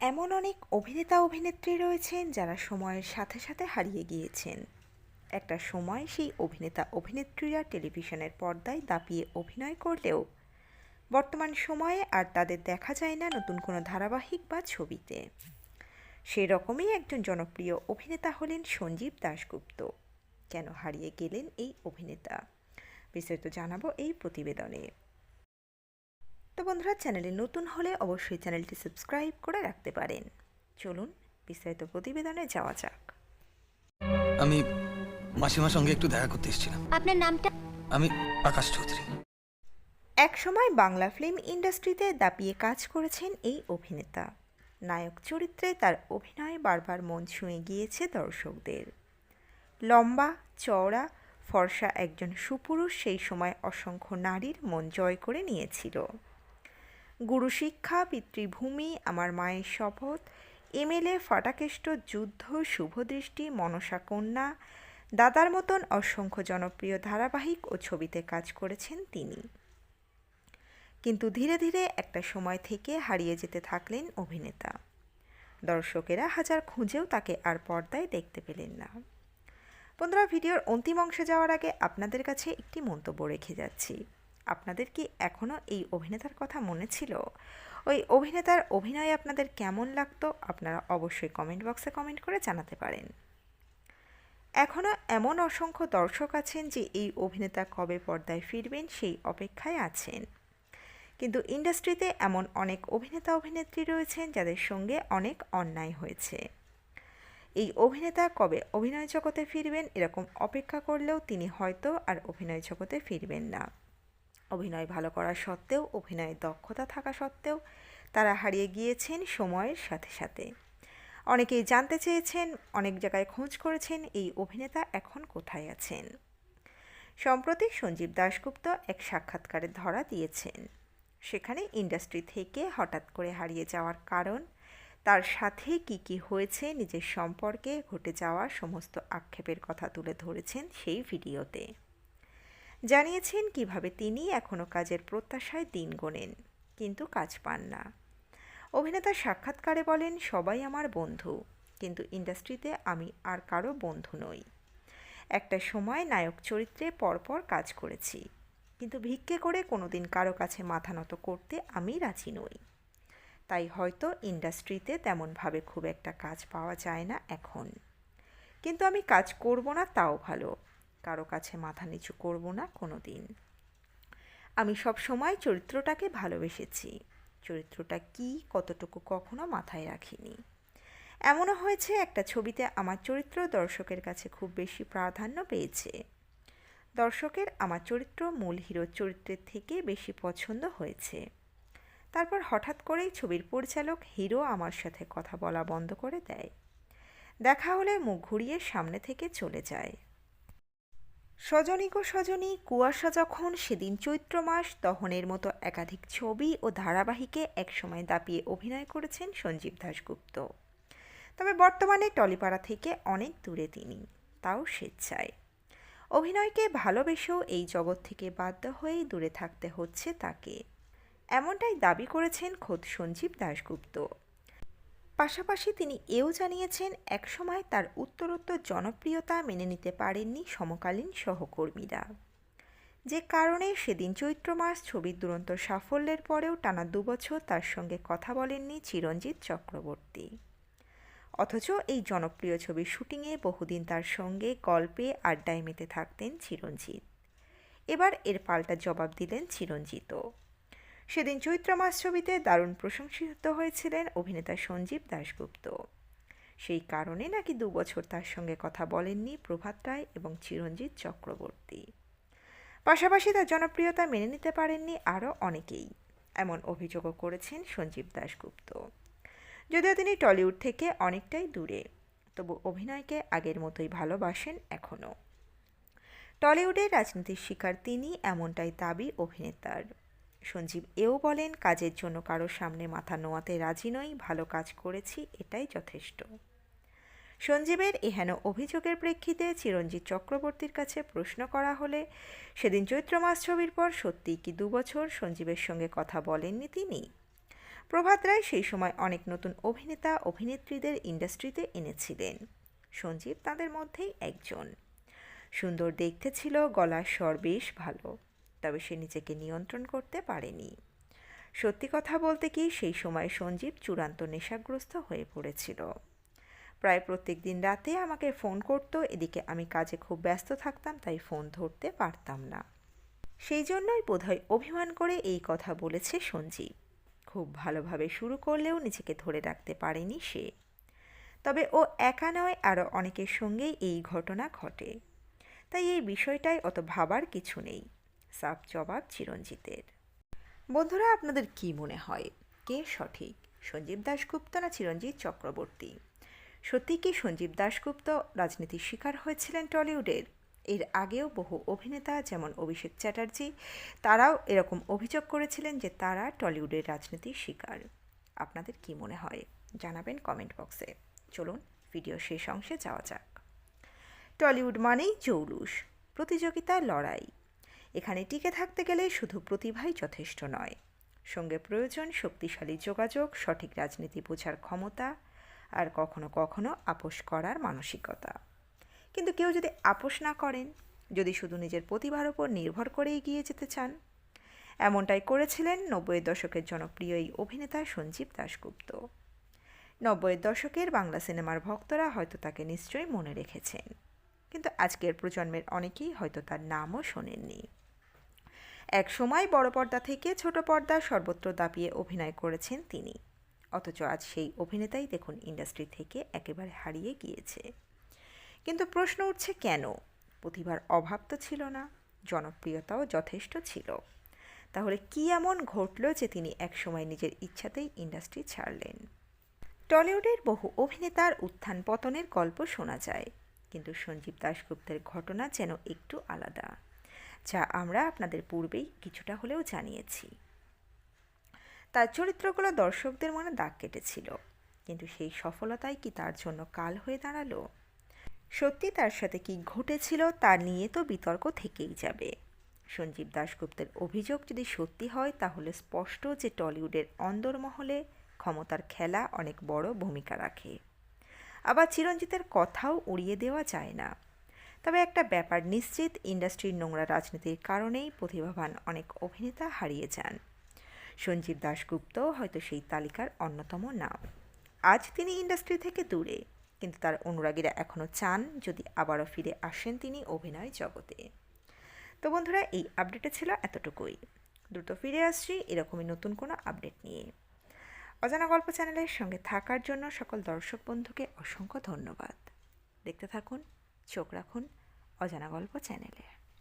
এমন অনেক অভিনেতা, অভিনেত্রী রয়েছেন যারা সময়ের সাথে সাথে হারিয়ে গিয়েছেন। একটা সময় সেই অভিনেতা, অভিনেত্রীরা টেলিভিশনের পর্দায় দাপিয়ে অভিনয় করলেও বর্তমান সময়ে আর তাদের দেখা যায় না নতুন কোনো ধারাবাহিক বা ছবিতে। সেই রকমই একজন জনপ্রিয় অভিনেতা হলেন সঞ্জীব দাশগুপ্ত। কেন হারিয়ে গেলেন এই অভিনেতা? বিস্তারিত জানাব এই প্রতিবেদনে। তো বন্ধুরা চ্যানেলে নতুন হলে অবশ্যই চ্যানেলটি সাবস্ক্রাইব করে রাখতে পারেন। চলুন বিস্তারিত প্রতিবেদনে যাওয়া যাক। আমি মাসিমার সঙ্গে একটু দেখা করতে এসেছিলাম। আপনার নামটা? আমি আকাশ চৌধুরী। একসময় বাংলা ফিল্ম ইন্ডাস্ট্রিতে দাপিয়ে কাজ করেছেন এই অভিনেতা। নায়ক চরিত্রে তার অভিনয় বারবার মন ছুঁয়ে গিয়েছে দর্শকদের। লম্বা চওড়া ফর্সা একজন সুপুরুষ সেই সময় অসংখ্য নারীর মন জয় করে নিয়েছিল। গুরু শিক্ষা, পিতৃভূমি, আমার মায়ের শপথ, এমএলএ ফাটাকেষ্ট, যুদ্ধ শুভদৃষ্টি মনসা কন্যা, দাদার মতন অসংখ্য জনপ্রিয় ধারাবাহিক ও ছবিতে কাজ করেছেন তিনি। কিন্তু ধীরে ধীরে একটা সময় থেকে হারিয়ে যেতে থাকলেন অভিনেতা। দর্শকেরা হাজার খুঁজেও তাকে আর পর্দায় দেখতে পেলেন না। বন্ধুরা, ভিডিওর অন্তিম অংশে যাওয়ার আগে আপনাদের কাছে একটি মন্তব্য রেখে যাচ্ছি। আপনাদের কি এখনও এই অভিনেতার কথা মনে ছিল? ওই অভিনেতার অভিনয় আপনাদের কেমন লাগতো? আপনারা অবশ্যই কমেন্ট বক্সে কমেন্ট করে জানাতে পারেন। এখনও এমন অসংখ্য দর্শক আছেন যে এই অভিনেতা কবে পর্দায় ফিরবেন সেই অপেক্ষায় আছেন। কিন্তু ইন্ডাস্ট্রিতে এমন অনেক অভিনেতা অভিনেত্রী রয়েছেন যাদের সঙ্গে অনেক অন্যায় হয়েছে। এই অভিনেতা কবে অভিনয় জগতে ফিরবেন এরকম অপেক্ষা করলেও তিনি হয়তো আর অভিনয় জগতে ফিরবেন না। অভিনয় ভালো করা সত্ত্বেও অভিনয়ের দক্ষতা থাকা সত্ত্বেও তারা হারিয়ে গিয়েছেন সময়ের সাথে সাথে। অনেকেই জানতে চেয়েছেন, অনেক জায়গায় খোঁজ করেছেন এই অভিনেতা এখন কোথায় আছেন। সম্প্রতি সঞ্জীব দাশগুপ্ত এক সাক্ষাৎকারে ধরা দিয়েছেন। সেখানে ইন্ডাস্ট্রি থেকে হঠাৎ করে হারিয়ে যাওয়ার কারণ, তার সাথে কি কি হয়েছে, নিজের সম্পর্কে ঘটে যাওয়া সমস্ত আক্ষেপের কথা তুলে ধরেছেন সেই ভিডিওতে। জানিয়েছেন কীভাবে তিনি এখনও কাজের প্রত্যাশায় দিন গোনেন, কিন্তু কাজ পান না। অভিনেতা সাক্ষাৎকারে বলেন, সবাই আমার বন্ধু, কিন্তু ইন্ডাস্ট্রিতে আমি আর কারও বন্ধু নই। একটা সময় নায়ক চরিত্রে পরপর কাজ করেছি, কিন্তু ভিক্ষে করে কোনোদিন কারও কাছে মাথা নত করতে আমি রাজি নই। তাই হয়তো ইন্ডাস্ট্রিতে তেমনভাবে খুব একটা কাজ পাওয়া যায় না এখন। কিন্তু আমি কাজ করব না, তাও ভালো। কারও কাছে মাথা নিচু করব না কোনো দিন আমি সব সময় চরিত্রটাকে ভালোবেসেছি। চরিত্রটা কি, কতটুকু, কখনো মাথায় রাখিনি। এমনও হয়েছে, একটা ছবিতে আমার চরিত্র দর্শকের কাছে খুব বেশি প্রাধান্য পেয়েছে। দর্শকের আমার চরিত্র মূল হিরোর চরিত্রের থেকে বেশি পছন্দ হয়েছে। তারপর হঠাৎ করেই ছবির পরিচালক, হিরো আমার সাথে কথা বলা বন্ধ করে দেয়। দেখা হলে মুখ ঘুরিয়ে সামনে থেকে চলে যায়। সজনী গো সজনী কুয়াশা যখন সেদিন চৈত্র মাস, দহনের মতো একাধিক ছবি ও ধারাবাহিকে একসময় দাপিয়ে অভিনয় করেছেন সঞ্জীব দাশগুপ্ত। তবে বর্তমানে টলিপাড়া থেকে অনেক দূরে তিনি, তাও স্বেচ্ছায়। অভিনয়কে ভালোবেসেও এই জগৎ থেকে বাধ্য হয়েই দূরে থাকতে হচ্ছে তাকে। এমনটাই দাবি করেছেন খোদ সঞ্জীব দাশগুপ্ত। পাশাপাশি তিনি এও জানিয়েছেন, একসময় তার উত্তরোত্তর জনপ্রিয়তা মেনে নিতে পারেননি সমকালীন সহকর্মীরা। যে কারণে সেদিন চৈত্র মাস ছবির দুরন্ত সাফল্যের পরেও টানা দুবছর তার সঙ্গে কথা বলেননি চিরঞ্জিত চক্রবর্তী। অথচ এই জনপ্রিয় ছবির শুটিংয়ে বহুদিন তার সঙ্গে গল্পে আড্ডায় মেতে থাকতেন চিরঞ্জিত এবার এর পাল্টা জবাব দিলেন চিরঞ্জিতও। সেদিন চৈত্র মাস ছবিতে দারুণ প্রশংসিত হয়েছিলেন অভিনেতা সঞ্জীব দাশগুপ্ত। সেই কারণে নাকি দু বছর তার সঙ্গে কথা বলেননি প্রভাত রায় এবং চিরঞ্জিত চক্রবর্তী। পাশাপাশি তার জনপ্রিয়তা মেনে নিতে পারেননি আরও অনেকেই, এমন অভিযোগও করেছেন সঞ্জীব দাশগুপ্ত। যদিও তিনি টলিউড থেকে অনেকটাই দূরে, তবু অভিনয়কে আগের মতোই ভালোবাসেন এখনও। টলিউডের রাজনীতির শিকার তিনি এমনটাই দাবি অভিনেতার। সঞ্জীব এও বলেন, কাজের জন্য কারও সামনে মাথা নোয়াতে রাজি নই, ভালো কাজ করেছি, এটাই যথেষ্ট। সঞ্জীবের এহেন অভিযোগের প্রেক্ষিতে চিরঞ্জিত চক্রবর্তীর কাছে প্রশ্ন করা হলে, সেদিন চৈত্র মাস ছবির পর সত্যিই কি দুবছর সঞ্জীবের সঙ্গে কথা বলেননি তিনি? প্রভাত রায় সেই সময় অনেক নতুন অভিনেতা, অভিনেত্রীদের ইন্ডাস্ট্রিতে এনেছিলেন। সঞ্জীব তাদের মধ্যেই একজন। সুন্দর দেখতে ছিল, গলার স্বর বেশ ভালো। তবে সে নিজেকে নিয়ন্ত্রণ করতে পারেনি। সত্যি কথা বলতে কি, সেই সময় সঞ্জীব চূড়ান্ত নেশাগ্রস্ত হয়ে পড়েছিল। প্রায় প্রত্যেক দিন রাতে আমাকে ফোন করতো, এদিকে আমি কাজে খুব ব্যস্ত থাকতাম, তাই ফোন ধরতে পারতাম না। সেই জন্যই বোধহয় অভিমান করে এই কথা বলেছে সঞ্জীব। খুব ভালোভাবে শুরু করলেও নিজেকে ধরে রাখতে পারেনি সে। তবে ও একা নয়, আরও অনেকের সঙ্গেই এই ঘটনা ঘটে। তাই এই বিষয়টায় অত ভাবার কিছু নেই। সাফ জবাব চিরঞ্জিতের। বন্ধুরা, আপনাদের কি মনে হয়? কে সঠিক? সঞ্জীব দাশগুপ্ত না চিরঞ্জিত চক্রবর্তী? সত্যি কি সঞ্জীব দাশগুপ্ত রাজনীতির শিকার হয়েছিলেন টলিউডের? এর আগেও বহু অভিনেতা যেমন অভিষেক চ্যাটার্জি, তারাও এরকম অভিযোগ করেছিলেন যে তারা টলিউডের রাজনীতির শিকার। আপনাদের কি মনে হয়? জানাবেন কমেন্ট বক্সে। চলুন, ভিডিও শেষ অংশে যাওয়া যাক। টলিউড মানেই জৌলুস প্রতিযোগিতা লড়াই। এখানে টিকে থাকতে গেলে শুধু প্রতিভাই যথেষ্ট নয়। সঙ্গে প্রয়োজন শক্তিশালী যোগাযোগ, সঠিক রাজনীতি বোঝার ক্ষমতা, আর কখনো কখনো আপোষ করার মানসিকতা। কিন্তু কেউ যদি আপোষ না করেন, যদি শুধু নিজের প্রতিভার ওপর নির্ভর করে এগিয়ে যেতে চান, এমনটাই করেছিলেন নব্বইয়ের দশকের জনপ্রিয় এই অভিনেতা সঞ্জীব দাশগুপ্ত। নব্বইয়ের দশকের বাংলা সিনেমার ভক্তরা হয়তো তাকে নিশ্চয়ই মনে রেখেছেন, কিন্তু আজকের প্রজন্মের অনেকেই হয়তো তার নামও শোনেননি। এক সময় বড় পর্দা থেকে ছোট পর্দা সর্বত্র দাপিয়ে অভিনয় করেছেন তিনি। অথচ আজ সেই অভিনেতাই দেখুন ইন্ডাস্ট্রি থেকে একেবারে হারিয়ে গিয়েছে। কিন্তু প্রশ্ন উঠছে কেন? প্রতিভার অভাব তো ছিল না, জনপ্রিয়তাও যথেষ্ট ছিল। তাহলে কি এমন ঘটল যে তিনি একসময় নিজের ইচ্ছাতেই ইন্ডাস্ট্রি ছাড়লেন? টলিউডের বহু অভিনেতার উত্থান পতনের গল্প শোনা যায়, কিন্তু সঞ্জীব দাশগুপ্তের ঘটনা যেন একটু আলাদা। যা আমরা আপনাদের পূর্বেই কিছুটা হলেও জানিয়েছি। তার চরিত্রগুলো দর্শকদের মনে দাগ কেটেছিল, কিন্তু সেই সফলতাই কি তার জন্য কাল হয়ে দাঁড়াল? সত্যি তার সাথে কি ঘটেছিল তা নিয়ে তো বিতর্ক থেকেই যাবে। সঞ্জীব দাশগুপ্তের অভিযোগ যদি সত্যি হয়, তাহলে স্পষ্ট যে টলিউডের অন্দরমহলে ক্ষমতার খেলা অনেক বড় ভূমিকা রাখে। আবার চিরঞ্জিতের কথাও উড়িয়ে দেওয়া যায় না। তবে একটা ব্যাপার নিশ্চিত, ইন্ডাস্ট্রির নোংরা রাজনীতির কারণেই প্রতিভাবান অনেক অভিনেতা হারিয়ে যান। সঞ্জীব দাশগুপ্ত হয়তো সেই তালিকার অন্যতম নাম। আজ তিনি ইন্ডাস্ট্রি থেকে দূরে, কিন্তু তার অনুরাগীরা এখনও চান যদি আবারও ফিরে আসেন তিনি অভিনয় জগতে। তো বন্ধুরা, এই আপডেটে ছিল এতটুকুই। দ্রুত ফিরে আসছি এরকমই নতুন কোনো আপডেট নিয়ে। অজানা গল্প চ্যানেলের সঙ্গে থাকার জন্য সকল দর্শক বন্ধুকে অসংখ্য ধন্যবাদ। দেখতে থাকুন চোখ রাখুন অজানা গল্প চ্যানেলে